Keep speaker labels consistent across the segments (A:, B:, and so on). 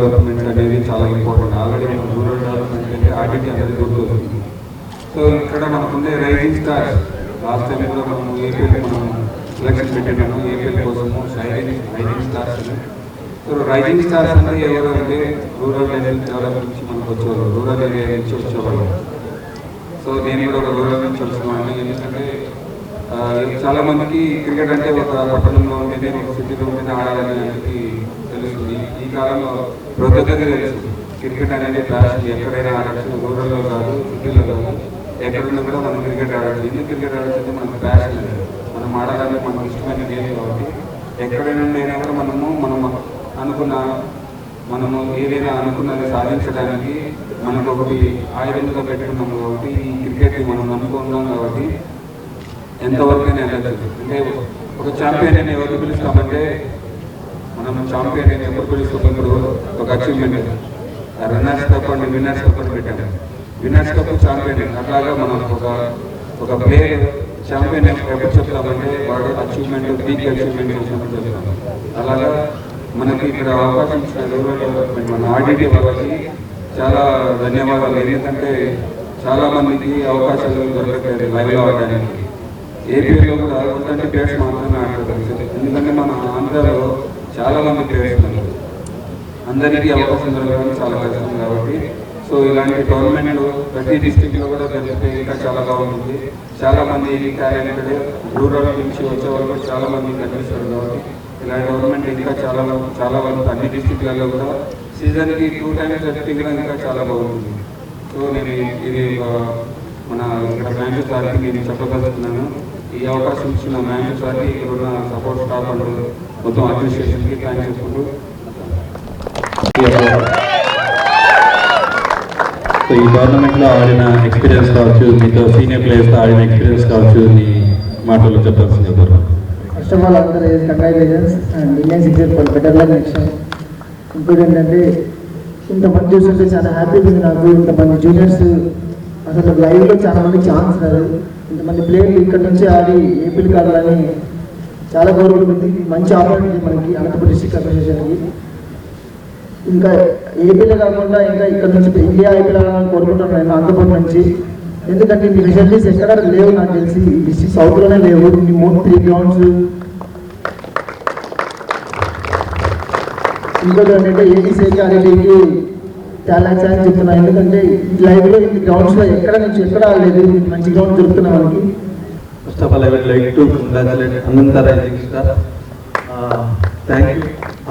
A: Development అనేది చాలా important already మనం రూరల్ డెవలప్మెంట్ అంటే ఆర్టీటీ అనేది గుర్తు సో ఇక్కడ మనకుండే రైజింగ్ స్టార్ లాస్ట్ టైం కూడా మనం ఏపీఎల్ మనం ఎలక్షన్ పెట్టినాము. ఏపీఎల్ కోసము rising rising stars so rising stars అంటే ఎవరంటే రూరల్ ఏరియా డెవలప్మెంట్ నుంచి మనకు వచ్చేవాళ్ళు? రూరల్ ఏరియా నుంచి వచ్చేవాళ్ళు. సో నేను కూడా ఒక రూరల్ నుంచి వస్తున్నాను ఎందుకంటే చాలా మందికి క్రికెట్ అంటే ఒక పట్టణంలో ఉంటేనే ఒక సిటీలో ఉంటేనే ఆడాలని అనేది తెలుస్తుంది. ఈ కాలంలో ప్రతి ఒక్కరికి తెలుసు. క్రికెట్ అనేది ప్యాషన్ ఎక్కడైనా ఆడచ్చు రూరల్లో కాదు సిటీలో కాదు ఎక్కడున్నా కూడా మనం క్రికెట్ ఆడచ్చు. ఎందుకు క్రికెట్ ఆడచ్చు మనకు ప్యాషన్ మనం ఆడాలని మనకు ఇష్టమైన గేమ్ కాబట్టి ఎక్కడైనా అయినా కూడా మనము మనం అనుకున్న మనము ఏదైనా అనుకున్నది సాధించడానికి మనకు ఒకటి ఆయుధంగా పెట్టుకున్నాము కాబట్టి ఈ క్రికెట్ మనం నమ్ముకున్నాం కాబట్టి ఎంతవరకైనా వెళ్ళచ్చు అంటే ఒక ఛాంపియన్ అని ఎవరు పిలుస్తామంటే మనం ఛాంపియన్ అని ఎవరు పిలుస్తున్నప్పుడు ఒక achievement runners cup and winners cup అని పెట్టాము విన్నర్స్ కప్ ఛాంపియన్ అట్లాగా మనం ఒక ఒక ప్లేయర్ ఛాంపియన్ ఎప్పుడు చెప్తామంటే వాడు అచీవ్మెంట్ పీక్ అచీవ్మెంట్ చేసినప్పుడు చెప్తాం అలాగా మనకి ఇక్కడ అవకాశం ఇచ్చిన రూరల్ డెవలప్మెంట్ మన ఆర్డీటీ వాళ్ళకి చాలా ధన్యవాదాలు. ఎందుకంటే చాలామందికి అవకాశాలు దొరకట్లేదు లైవ్ ఆడడానికి. ఏపీలో కూడా ట్వంటీ ప్లేయర్స్ మాత్రమే పరిస్థితి. ఎందుకంటే మన ఆంధ్రాలో చాలా మంది ప్లేయర్స్ ఉన్నారు. అందరికీ అవకాశం దొరకడం చాలా కష్టం కాబట్టి. సో ఇలాంటి గవర్నమెంట్ ప్రతి డిస్టిక్లో కూడా జరిగితే ఇంకా చాలా బాగుంటుంది. చాలా మంది టాలెంటెడ్ రూరల్ నుంచి వచ్చే వాళ్ళు కూడా చాలా మంది కనిపిస్తారు కాబట్టి ఇలాంటి గవర్నమెంట్ ఇంకా చాలా చాలా వరకు అన్ని డిస్టిక్లలో కూడా సీజన్కి టూ టైమ్స్ జరిపించడం ఇంకా చాలా బాగుంటుంది. సో నేను ఇది మన ఇక్కడ బ్యాంకు సార్కి నేను చెప్పగలుగుతున్నాను ఈ అవకాశం ఇచ్చిన మ్యానేజర్ సార్కి ఇక్కడ ఉన్న సపోర్ట్ స్టాఫ్ అండ్ మొత్తం అడ్మినిస్ట్రేషన్కి థ్యాంక్ చేసుకుంటూ
B: సో ఈ టోర్నమెంట్లో ఆడిన ఎక్స్పీరియన్స్ కావచ్చు మీతో సీనియర్ ప్లేయర్స్తో ఆడిన ఎక్స్పీరియన్స్ కావచ్చు మీ మాటల్లో చెప్పాల్సింది చెప్పారు
C: ఫస్ట్ ఆఫ్ ఆల్ అందరూ congratulations and Indian secret for better luck next ఇంకోటి ఏంటంటే ఇంతమంది చూస్తుంటే చాలా హ్యాపీగా ఉంది నాకు ఇంతమంది జూనియర్స్ అసలు లైవ్లో చాలా మంది ఛాన్స్ రాదు ఇంతమంది ప్లేయర్లు ఇక్కడ నుంచి ఆడి ఏపీకి ఆడాలని చాలా గౌరవం ఉంది. మంచి ఆపర్చునిటీ మనకి అనంతపురం డిస్టిక్ అసోసియేషన్కి ఇంకా ఏపీలో కాకుండా ఇంకా ఇక్కడ నుంచి ఇండియా ఐపీఎల్ ఆడాలని కోరుకుంటున్నాను నేను అనంతపురం నుంచి. ఎందుకంటే ఈ ఫెసిలిటీస్ ఎక్కడ లేవు నాకు తెలిసి. డిస్ట్రిక్ట్ సౌత్లోనే లేవు. ఈ మూడు త్రీ గ్రౌండ్స్ ఇంకోటి ఏంటంటే ఏడీసీకి ఆడేటికి చాలా అని చెప్తున్నాను ఎందుకంటే లైవ్లో ఈ గ్రౌండ్స్లో ఎక్కడ నుంచి ఎక్కడ లేదు మంచి గ్రౌండ్ దొరుకుతున్నాయి వాళ్ళకి.
B: First of all I would like to congratulate Anantha rising star thank you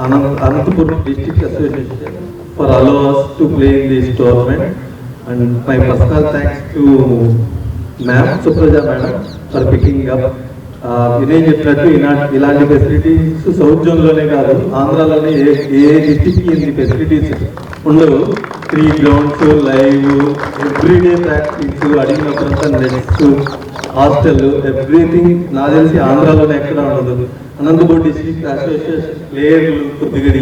B: Anantha Anantapur district association for allow us to play in this tournament and my personal thanks to ma'am Supraja madam for picking up నేను చెప్పినట్టు ఇలాంటి ఇలాంటి facilities south జోన్లోనే కాదు ఆంధ్రాలోనే ఏ ఏ డిస్టిక్కి ఇన్ని facilities ఉండవు. Three grounds live everyday practice అడిగినప్పుడంతా next hostel everything నా తెలిసి ఆంధ్రాలోనే ఎక్కడ ఉండదు. అనంతపూర్ డిస్టిక్ అసోసియేషన్ ప్లేయర్లు కొద్దిగా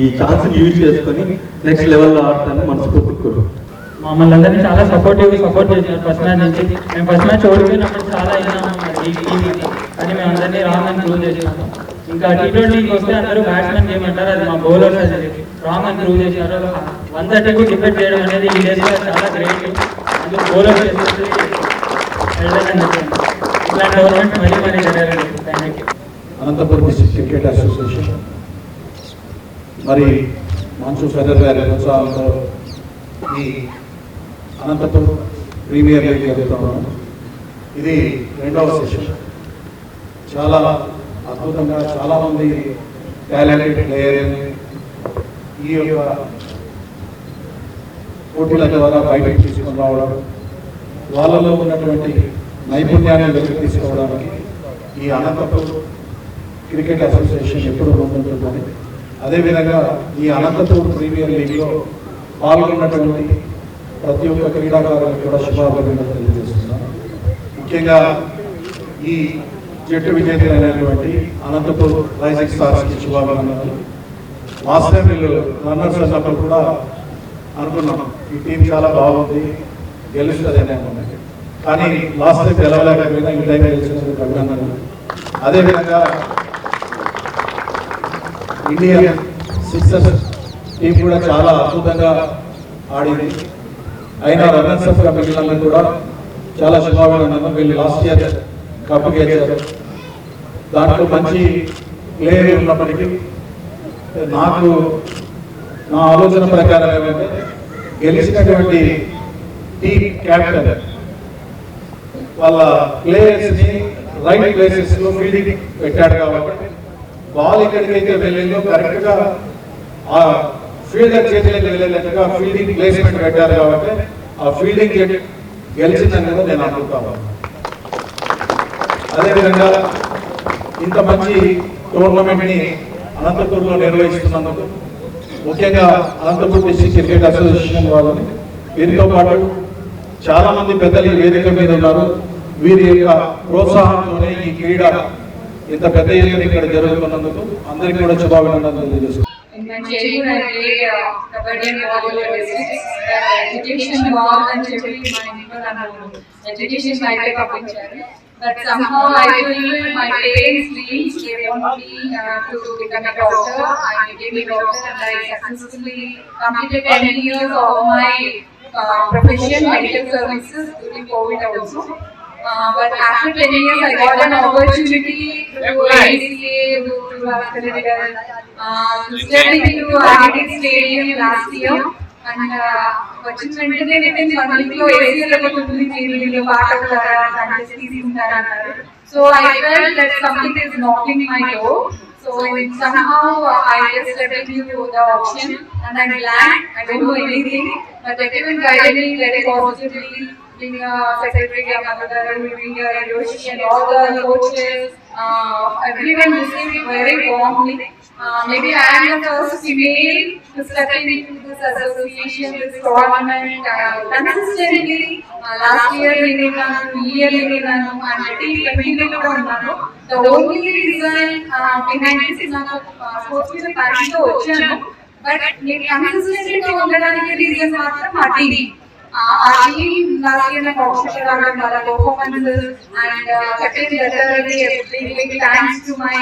B: ఈ ఛాన్స్ యూజ్ చేసుకొని నెక్స్ట్ లెవెల్లో ఆడతాను మనస్ఫూర్తి కోరుకుంటున్నాను.
D: మమ్మల్ని అందరినీ చాలా సపోర్టివ్ సపోర్ట్ చేశారు. ఫస్ట్ మ్యాచ్ నుంచి. మేము ఫస్ట్ మ్యాచ్ ఓడిపోయినప్పుడు చాలా అయినా ఈ అని మేము అందరినీ రాంగ్ అని ప్రూవ్ చేసినాము. ఇంకా టీ ట్వంటీకి వస్తే అందరూ బ్యాట్స్మెన్ గేమ్ అంటారు అది మా బౌలర్స్ అది రాంగ్ అని ప్రూవ్ చేసినారు. వంద టెక్ డిఫెండ్ చేయడం అనేది ఈ డేస్లో చాలా గ్రేట్ అందుకు బౌలర్స్ చేసేసి వెళ్ళాలని చెప్పాను ఇట్లాంటి గవర్నమెంట్ మరీ మరీ జరగాలి thank you
E: Anantapuram district cricket association మరి మాన్సూర్ ఫెదర్ గారి ప్రోత్సాహంతో ఈ అనంతపురం ప్రీమియర్ లీగ్ జరుగుతున్నాం ఇది రెండవ సెషన్ చాలా అద్భుతంగా చాలా మంది టాలెంటెడ్ ప్లేయర్ ఈ యొక్క పోటీల ద్వారా బయటకు తీసుకొని రావడం వాళ్ళలో ఉన్నటువంటి నైపుణ్యాన్ని వెలికి తీసుకోవడానికి ఈ అనంతపూర్ క్రికెట్ అసోసియేషన్ ఎప్పుడు ముందుంటుందని అదేవిధంగా ఈ అనంతపూర్ ప్రీమియర్ లీగ్లో పాల్గొన్నటువంటి ప్రతి ఒక్క క్రీడాకారులకు కూడా శుభాభినందనలు ముఖ్యంగా ఈ జట్టు విజేతలైనటువంటి అనంతపూర్ రైజింగ్ స్టార్స్కి శుభాభినందనలు. లాస్ట్ టైం వీళ్ళు రన్నర్స్ అన్నప్పుడు కూడా అనుకున్నాం ఈ టీం చాలా బాగుంది గెలుస్తుందని అనుకున్నాం. కానీ లాస్ట్ టైం గెలవలేకపోయినా ఈ టైం గెలిచినందుకు అభినందనలు. అదేవిధంగా ఇండియన్ సిక్సర్స్ టీం కూడా చాలా అద్భుతంగా ఆడింది. అయినా రన్నర్స్ అప్ మిగిలిన కూడా చాలా శుభాభినందనలు వీళ్ళు లాస్ట్ ఇయర్ కప్ గెలిచారు. దాంట్లో మంచి ప్లేయర్ ఉన్నప్పటికీ నాకు నా ఆలోచన ప్రకారం ఏమంటే గెలిచినటువంటి టీం క్యాప్టెన్ వాళ్ళ ప్లేయర్స్ని రైట్ ప్లేసెస్లో ఫీల్డింగ్ పెట్టాడు కాబట్టి బాల్ ఎక్కడికైతే వెళ్ళిందో కరెక్ట్గా ఆ ఫీల్డర్ చేతిలోకి వెళ్ళేటట్టుగా ఫీల్డింగ్ ప్లేస్మెంట్ పెట్టారు కాబట్టి ఆ ఫీల్డింగ్ గెలిచిందని కూడా నేను అనుకుంటాను అదేవిధంగా ఇంత మంచి టోర్నమెంట్ని అనంతపూర్లో నిర్వహిస్తున్నందుకు ముఖ్యంగా అనంతపూర్ డిస్టిక్ క్రికెట్ అసోసియేషన్ వాళ్ళని వీరితో పాటు చాలామంది పెద్దలు ఈ వేదిక మీద ఉన్నారు. వీరి యొక్క ప్రోత్సాహంతోనే ఈ క్రీడ ఇంత పెద్ద ఎత్తున ఇక్కడ జరుగుతున్నందుకు అందరికీ కూడా శుభాభినందనలు తెలియజేస్తున్నాను.
F: In my childhood, I played uh, kabaddi and volleyball districts. Uh, education was and చెప్పి మా ఇంట్లో నన్ను education బయట పంపించారు. But somehow I fulfilled my parents' dreams. They want me uh, to become a doctor. I became a doctor and I successfully completed 10 years of my uh, profession, medical services during COVID also. Uh, but after 10 years, I got an opportunity to ICA, to Vascular, uh, to step into RD Stadium last year. And uh, వచ్చిన వెంటనే నేను one వీక్లో ఏసీలో ఉంటుంది మీరు పాట అవుతారా practice తీసుకుంటారా అన్నారు so I felt that something is knocking my door so somehow uh, I just stepped into the option and I'm glad I don't know anything but everyone guided me very positively being a secretary, a mother, being a Yoshi and all the coaches, uh, everyone received me very warmly. Uh, maybe I am the first female to step into this association, this tournament, uh, consistently. Uh, last year, నేను ఉన్నాను, ఈ year నేను ఉన్నాను, and I think లో కూడా ఉన్నాను. The only reason uh, behind this is not uh, sports మీద passion to Ocean, But నేను consistent గా ఉండడానికి రీజన్ మాత్రం మా team. Ali Malayan and Okshakarada Mala Captain big thanks to my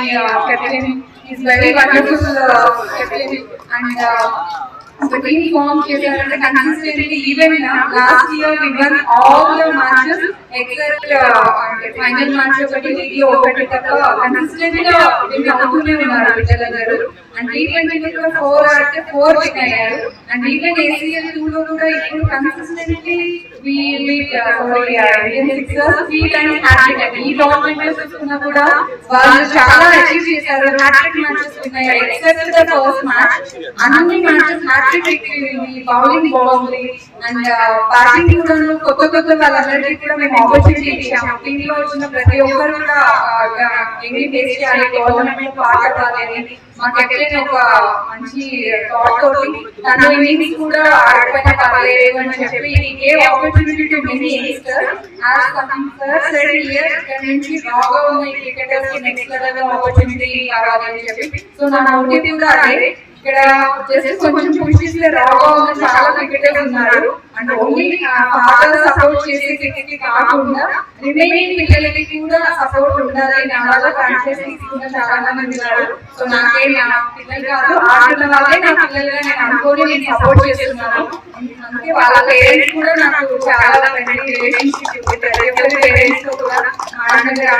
F: Captain. He's very wonderful Captain and the team form here and consistently even last year we won all the matches except final uh, final ఒకటి ఇది ఒకటి తప్ప consistent uh, గా win అవుతూనే ఉన్నారు పిల్లలందరూ and T twenty కూడా four ఆడితే ఫోర్ విన్ అయ్యారు. అండ్ ఈవెన్ ఏసీఎల్ టూ లో కూడా ఇప్పుడు consistently we lead sorry hattrick ఈ టోర్నమెంట్ చూసుకున్నా కూడా వాళ్ళు చాలా అచీవ్ చేశారు. హ్యాట్రిక్ మ్యాచెస్ ఉన్నాయి. ఎక్సెప్ట్ ద ఫస్ట్ మ్యాచ్ అన్ని మ్యాచెస్ హ్యాట్రిక్ బౌలింగ్ బాగుంది. అండ్ బ్యాటింగ్ కూడా కొత్త కొత్త వాళ్ళందరికీ కూడా మేము ఆపర్చునిటీ ఇచ్చాము టీమ్లో వచ్చిన ప్రతి ఒక్కరు కూడా చేయాలి. టోర్నమెంట్ ఒక మంచి థాట్ తోటి తను ఇన్నింగ్స్ కూడా ఆడకపోయినా పర్లేదు అని చెప్పి a opportunity many youngster as sir said here ఇక్కడ నుంచి రాగా ఉన్న క్రికెటర్స్కి నెక్స్ట్ లెవెల్ ఆపర్చునిటీ కావాలి అని చెప్పి సో నా మోటివ్ కూడా అదే ఇక్కడ జస్ట్ కొంచెం పుష్ చేస్తే రాగా ఉన్న చాలా క్రికెటర్స్ ఉన్నారు అండ్ ఓన్లీ ఫాదర్ సపోర్ట్ చేసే క్రికెట్ కాకుండా రిమైనింగ్ పిల్లలకి కూడా సపోర్ట్ ఉండాలి నా వల్ల ఫ్రాంచైజ్ తీసుకున్న చాలా మంది ఉన్నారు. సో నాకే నా పిల్లలు కాదు ఆడుతున్న వాళ్ళే నా పిల్లలుగా నేను అనుకోని నేను సపోర్ట్ చేస్తున్నాను. అందుకే వాళ్ళ పేరెంట్స్ కూడా నాకు చాలా ఫ్రెండ్లీ రిలేషన్షిప్ ప్రతి ఒక్కరి పేరెంట్స్తో కూడా ఆనందంగా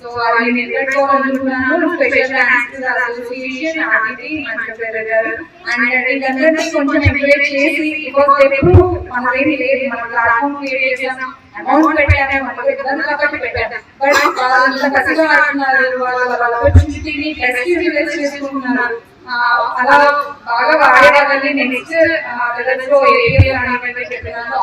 F: సో వాళ్ళని నిలబెట్టుకోవాలనుకున్నాను స్పెషల్ థ్యాంక్స్ అసోసియేషన్ ఆర్టీటీ మంచి పేరు అండ్ వీళ్ళందరినీ కొంచెం ఎంకరేజ్ చేసి బికాస్ ఎప్పుడు మనదేమి లేదు మన ప్లాట్ఫామ్ క్రియేట్ చేసాం అమౌంట్ పెట్టాము మనకు ఇబ్బంది కాబట్టి పెట్టాము బట్ వాళ్ళంత కసిగా ఆడుతున్నారు వాళ్ళ వాళ్ళ ఆపర్చునిటీని బెస్ట్ యూటిలైజ్ చేసుకుంటున్నారు. అలా బాగా వాడే వాళ్ళని నెక్స్ట్ లెవెల్స్లో ఏరియా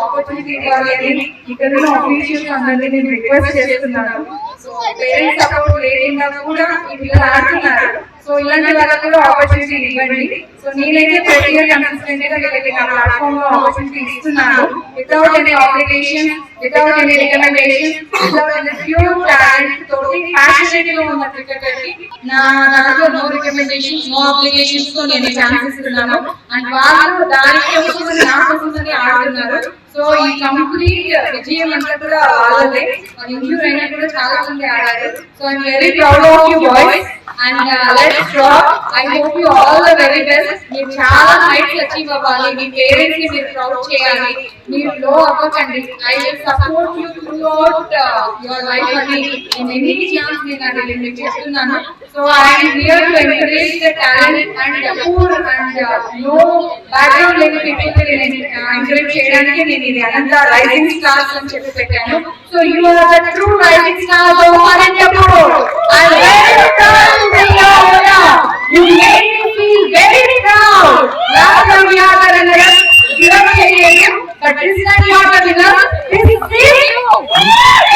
F: ఆపర్చునిటీ ఇవ్వాలి అని ఇక్కడ ఉన్న ఆఫీషియల్స్ అందరినీ నేను రిక్వెస్ట్ చేస్తున్నాను. సో పేరెంట్స్ సపోర్ట్ లేకుండా కూడా ఈ పిల్లలు ఆడుతున్నారు. సో ఇలాంటి వాళ్ళకి కూడా ఆపర్చునిటీ ఇవ్వండి. సో సో నేనైతే ప్రతి ఇయర్ కన్సిస్టెంట్గా వీళ్ళకి నా ప్లాట్ఫామ్లో ఆపర్చునిటీ ఇస్తున్నాను. Without any obligation without any recommendation without pure talent తోటి ప్యాషనేట్గా ఉన్న క్రికెటర్కి నా దాంట్లో నో రికమెండేషన్స్ నో అప్లికేషన్స్తో నేను ఛాన్స్ ఇస్తున్నాను అండ్ వాళ్ళు దాని కోసమని నా కోసమని ఆడుతున్నారు. సో ఈ కంప్లీట్ విజయం అంతా కూడా వాళ్ళదే. ఇంక్లూడ్ అయినా కూడా చాలా మంది ఆడారు. So I'm very proud of you boys and uh, let's drop I hope you all the very best మీరు చాలా హైట్స్ అచీవ్ అవ్వాలి. మీ పేరెంట్స్ని మీరు ప్రౌడ్ చేయాలి. మీరు లో అవ్వకండి I will support you throughout your life అని నేను ఎన్ని ఛాన్స్ నేను అది మీకు చెప్తున్నాను. So I here to encourage the talent and poor అండ్లో background లేని పీపుల్ నేను ఎంకరేజ్ చేయడానికి నేను ఇది అనంత రైజింగ్ స్టార్స్ అని చెప్పి పెట్టాను. So you are the true rising star of Anantapur I welcome you You made me feel very proud. Rather we are the runners. We are the but this is not your winner. This is you.